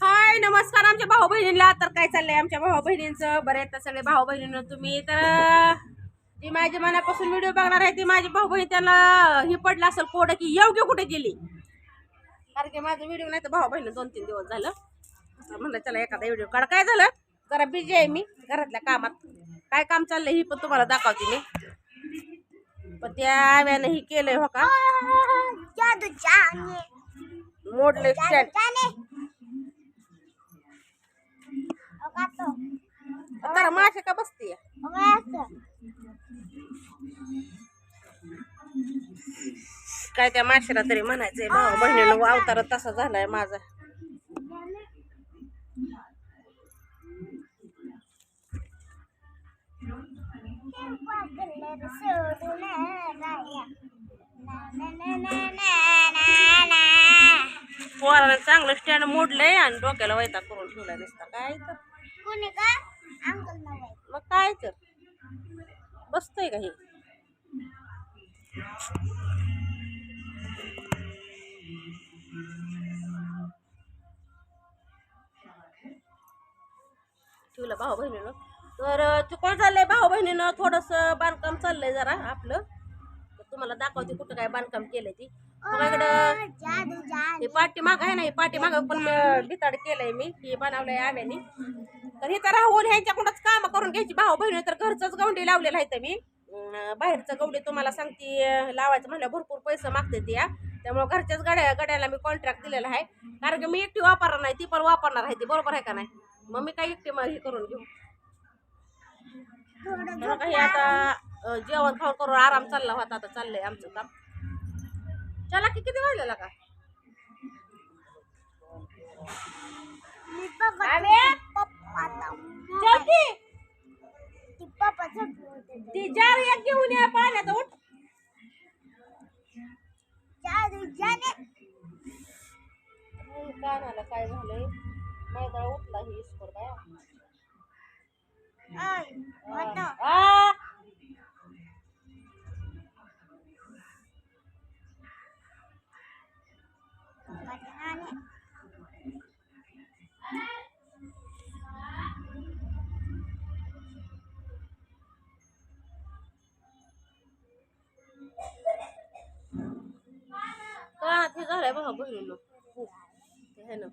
हाय नमस्कार आमच्या भाऊ बहिणीला तर काय चाललंय आमच्या भाऊ बहिणींचं बरे तर सगळे भाऊ बहिणीनं तुम्ही? तर ती माझ्या मनापासून व्हिडिओ बघणार आहे ती माझी भाऊ बहीण त्याला हे पडलं असेल कोड की योग्य कुठे गेली? कारण की माझं व्हिडिओ नाही तर भाऊ बहिणी दोन तीन दिवस झालं. म्हणलं चला एखादा व्हिडिओ काढ. काय झालं? जरा बिझी आहे मी घरातल्या कामात. काय काम चाललंय ही पण तुम्हाला दाखवते मी. पण त्या आव्यानं ही केलंय हो का? मोडले स्टँड जाने अगातो जरा मासे का बसते काय त्या माशीला तरी म्हणायचंय भाऊ बहिणीनं अवतार तसा झालाय माझा. सोडून पोराला चांगलं स्टँड मोडलंय आणि डोक्याला वैता करून ठेवला नसता. काय तर? मग काय तर? बसतंय का हे? ठेवलं भाऊ बहिणीनं. तर ते कोण चाललंय भाऊ बहिणीनं? थोडंसं बांधकाम चाललंय जरा आपलं. तुम्हाला दाखवते कुठं काय बांधकाम केलंय ती. बघा इकडं हे पाठीमाग आहे ना हे पाठीमाग पण भिताड केलंय मी हे बनवलंय आव्याने तर हे तर राहून ह्यांच्याकडूनच काम करून घ्यायची. भाऊ बहिणी तर घरचंच गवंडी लावलेलं आहे तर मी. बाहेरचं गवडी तुम्हाला सांगते लावायचं म्हणलं भरपूर पैसे मागते ती या त्यामुळे घरच्याच गाड्या गाड्याला मी कॉन्ट्रॅक्ट दिलेला आहे. कारण की मी एकटी वापरणार नाही ती पण वापरणार आहे ती. बरोबर आहे का नाही? मग मी काय एकटी मग हे करून घेऊ. काही आता जेवण खाऊन करून आराम चालला होता आता चाललंय आमचं काम. चला की किती वाजलेला का ती जार एक घेऊन या पाण्यात उठ. कानाला काय झालंय? मैदा उठला ही इस्कोर काय कानात हे बहिणीनं खूप. ते ना.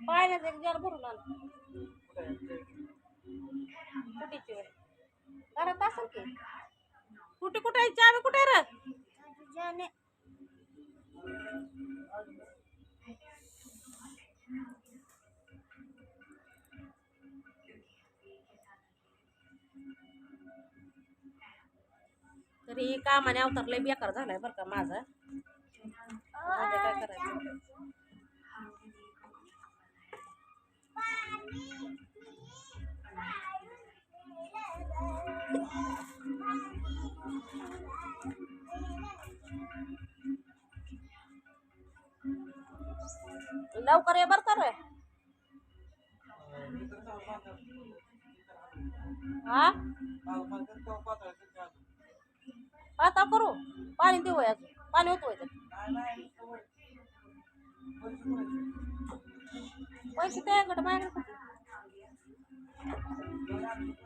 पाण्याचं एक जार भरून आलं. कुटीची वेळ घरात असेल की? कुठे कुठे आहे? चावी कुठे आहे रे? जाने तरी कामाने अवतारलंय बेकार झालाय बरं का माझा. माझं काय करायचं? लवकर ये बरं का रे हा आता करू पाणी देऊ अजून पाणी होतो पैसे त्याकडे माझ्याकडे कुठे? आमचे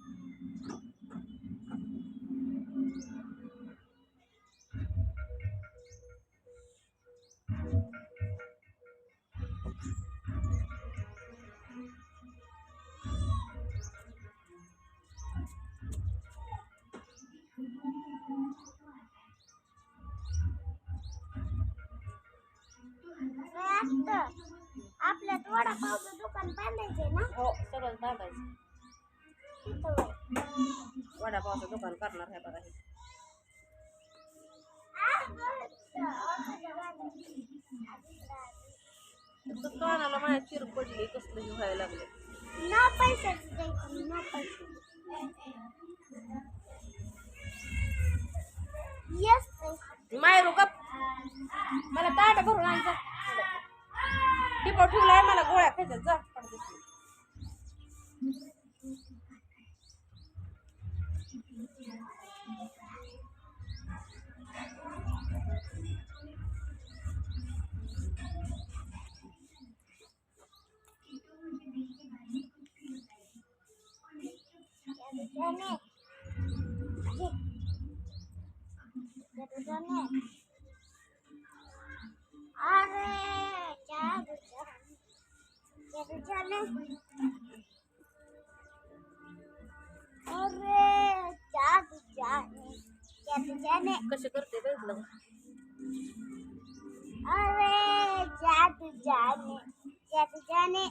पोऱ्या दुकान बांधायचंय ना हो सगळं बांधायचं. तिथं वडापावचं दुकान करणार आहे बघा हे. दुकानाला माझ्या चिर पडली कसलं हे व्हायला लागलं न पैशाचं द्यायचं न येस पैसे मायरू गप मला ताट भरून आण मला गोळ्या खायच्या जा पडदेशी. जाने कसे करते बघितलं अरे जादू जाने जादू जाने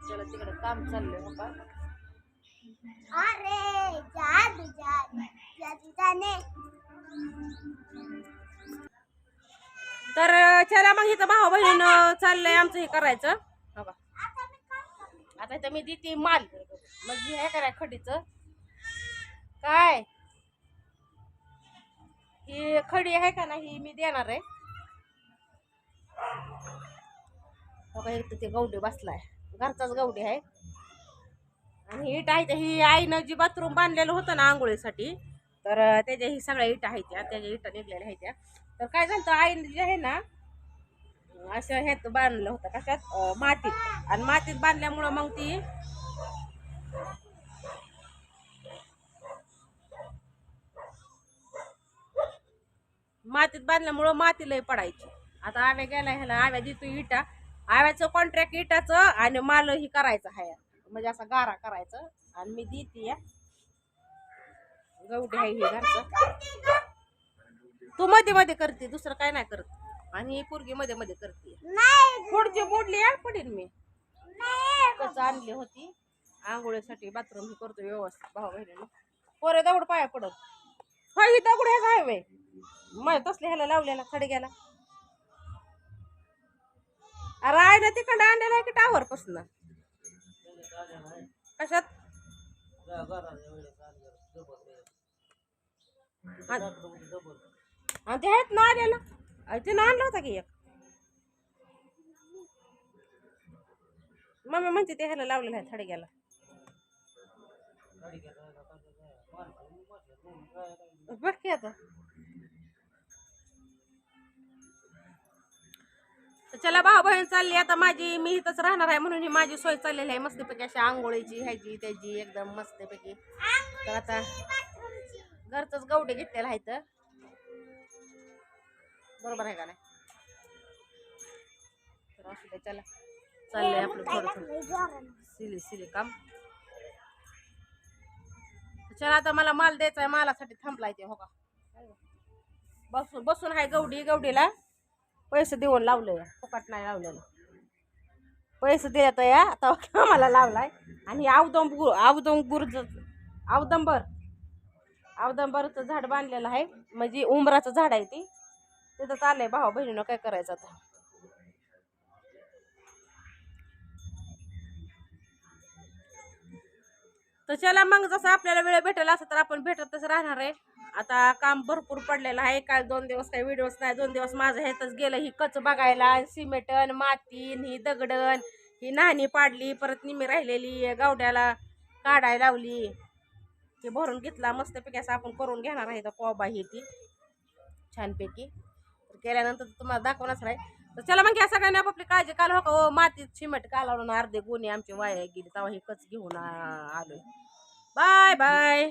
त्याला तिकडे काम चाललंय हो का? अरे जादू जाने जादू जाने तर चला मग इथं भाऊ बहिणीनं चाललंय आमचं हे करायचं. हो का? आता इथं मी देते माल. मग हे कराय खडीचं. काय? ही खडी आहे का नाही ही मी देणार आहे. हो का इथं ते गवडी बसलाय. घरचाच गवडी आहे. आणि ही आहे ही आईनं जी बाथरूम बांधलेलं होतं ना आंघोळीसाठी तर त्याच्या ही सगळ्या इटा आहेत त्या त्याच्या इटा निघलेल्या आहेत त्या. तर काय झालं आईनं जे आहे ना असं ह्यात बांधलं होतं कशात? मातीत. आणि मातीत बांधल्यामुळं मग ती मातीत बांधल्यामुळं माती लय पडायची. आता आव्या गेला ह्याला आव्या देतो इटा. आव्याचं कॉन्ट्रॅक्ट इटाचं आणि माल ही करायचं आहे म्हणजे असा गारा करायचं. आणि मी देते गवडी आहे हे घरचं. तू मध्ये मध्ये करते दुसरं काय नाही करत. आणि ही पोरगी मध्ये मध्ये करते. नाही पुढची मोडली पडेल मी. नाही कसं आणली होती? आंघोळीसाठी बाथरूम ही करतो व्यवस्थित भाऊ बहिणीनं. पोरे दगड पाया पडत. हा ही दगड ह्याचा आहे वे मग तसले ह्याला लावलेला खडग्याला. अरे आहे ना तिकडं आणलेला आहे की टावर पासन. कशात? आणि ते आहेत ना आलेला. ते ना आणलं होता की एक. मम्मी म्हणते ते ह्याला लावलेलं आहे थडग्याला. बघ की आता. चला भाऊ बहीण चालली आता माझी मी इथंच राहणार आहे म्हणून ही माझी सोय चाललेली आहे मस्तपैकी अशी आंघोळीची ह्याची त्याची एकदम मस्तपैकी. तर आता घरचंच गवडे घेतलेलं आहे तर बरोबर आहे का नाही? तर असू दे चला. चाललंय आपलं थोडं थोडं. सिली सिली काम. चला आता मला माल द्यायचा आहे मालासाठी थांबलाय ते हो का? बसून बसून आहे गवडी गवडीला. पैसे देऊन लावलंय फुकट नाही लावलेलं. पैसे दिले तर या आता आम्हाला लावलाय. आणि अवदंबूर अवदंबूर अवदंबर. अवदंबरचं झाड बांधलेलं आहे. म्हणजे उमराचं झाड आहे ती. तिथं चाललंय भाऊ बहिणीनं काय करायचं आता. तर चला मग जसं आपल्याला वेळ भेटेल असं तर आपण भेटत तसं राहणार आहे. आता काम भरपूर पडलेलं आहे. काल दोन दिवस काही व्हिडिओच नाही. दोन दिवस माझं ह्यातच गेलं. ही कच बघायला सिमेंटन मातीन ही दगडन ही नाणी पाडली. परत निमी राहिलेली गावड्याला काढायला लावली. ते भरून घेतला मस्तपैकी असं आपण करून घेणार आहे. तर कोबा ही ती. छानपैकी. तर केल्यानंतर तुम्हाला दाखवणारच आहे. तर चला मग या सगळ्यांनी आपापली काळजी काल हो का ओ मातीत सिमेंट कालावून अर्धे गुन्हे आमचे वाया गेले. तेव्हा हे कच घेऊन आ- आलोय. Bye bye.